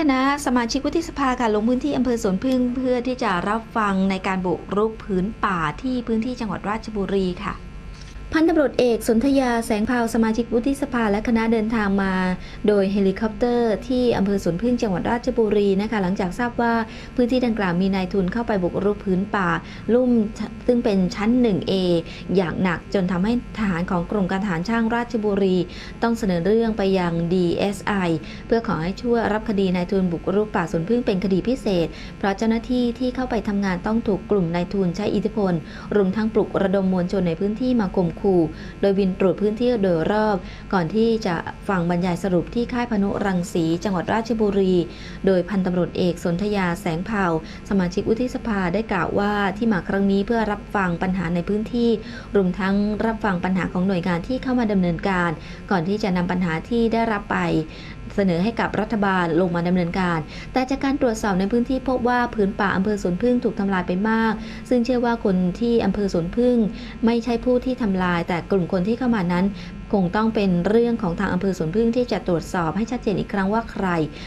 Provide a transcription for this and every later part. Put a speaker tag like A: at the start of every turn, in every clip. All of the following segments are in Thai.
A: คณะสมาชิกวุฒิสภาค่ะลงพื้นที่อำเภอสวนพึ่งเพื่อที่จะรับฟังในการบุกรุกพื้นป่าที่พื้นที่จังหวัดราชบุรีค่ะ พันตำรวจเอกสนธยาแสงพาวสมาชิกวุฒิสภาและคณะเดินทางมา โดยเฮลิคอปเตอร์ที่อำเภอสวนพึ่งจังหวัดราชบุรีนะคะหลังจากทราบว่าพื้นที่ดังกล่าวมีนายทุนเข้าไปบุกรุกพื้นป่า ลุ่มซึ่งเป็นชั้น 1A อย่างหนักจนทำให้ทหารของกรมการทหารช่างราชบุรี ต้องเสนอเรื่องไปยัง DSI เพื่อขอให้ช่วยรับคดีนายทุนบุกรุกป่าสวนพึ่งเป็นคดีพิเศษ เพราะเจ้าหน้าที่ที่เข้าไปทำงานต้องถูกกลุ่มนายทุนใช้อิทธิพลรวมทั้งปลุกระดมมวลชนในพื้นที่มาข่มขู่โดยบินตรวจพื้นที่โดยรอบ ก่อนที่จะฟังบรรยายสรุปที่ค่ายพนุรังสี จังหวัดราชบุรี โดยพันตำรวจเอกสนธยาแสงเผ่า สมาชิกวุฒิสภาได้กล่าวว่าที่มาครั้งนี้เพื่อรับฟังปัญหาในพื้นที่ รวมทั้งรับฟังปัญหาของหน่วยงานที่เข้ามาดำเนินการ ก่อนที่จะนำปัญหาที่ได้รับไปเสนอให้กับรัฐบาลลงมาดำเนินการ แต่จากการตรวจสอบในพื้นที่พบว่าพื้นป่าอำเภอสวนพึ่งถูกทำลายไปมาก ซึ่งเชื่อว่าคนที่อำเภอสวนพึ่ง ไม่ใช่ผู้ที่ทำลาย แต่กลุ่มคนที่เข้ามานั้นคงต้องเป็นเรื่องของทางอำเภอสวนพึ่งที่จะตรวจสอบให้ชัดเจนอีกครั้งว่าใคร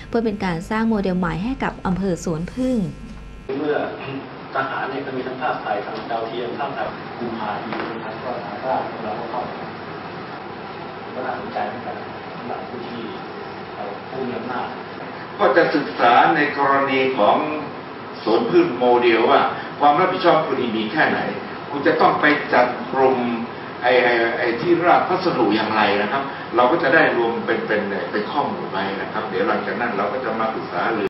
A: เพื่อเป็นการสร้างโมเดลใหม่ให้กับอำเภอสวนพึ่ง
B: เมื่อทหารเนี่ยก็มีทั้งภาพถ่ายทางดาวเทียมภาพถ่ายกุมภาอีกนะครับก็ถามว่าเราก็เข้าก็น่าสนใจเหมือนกันสำหรับผู้ที่เราผู้มีอำนาจ
C: ก็จะศึกษาในกรณีของสวนพืชโมเดลว่า ความรับผิดชอบคุณมีแค่ไหน คุณจะต้องไปจัดกลุ่มไอ้ไอ้ไอ้ที่ราบพัสดุอย่างไรนะครับ เราก็จะได้รวมเป็นเป็นเป็นข้อมูลไว้นะครับ เดี๋ยวหลังจากนั้นเราก็จะมาศึกษาหรือ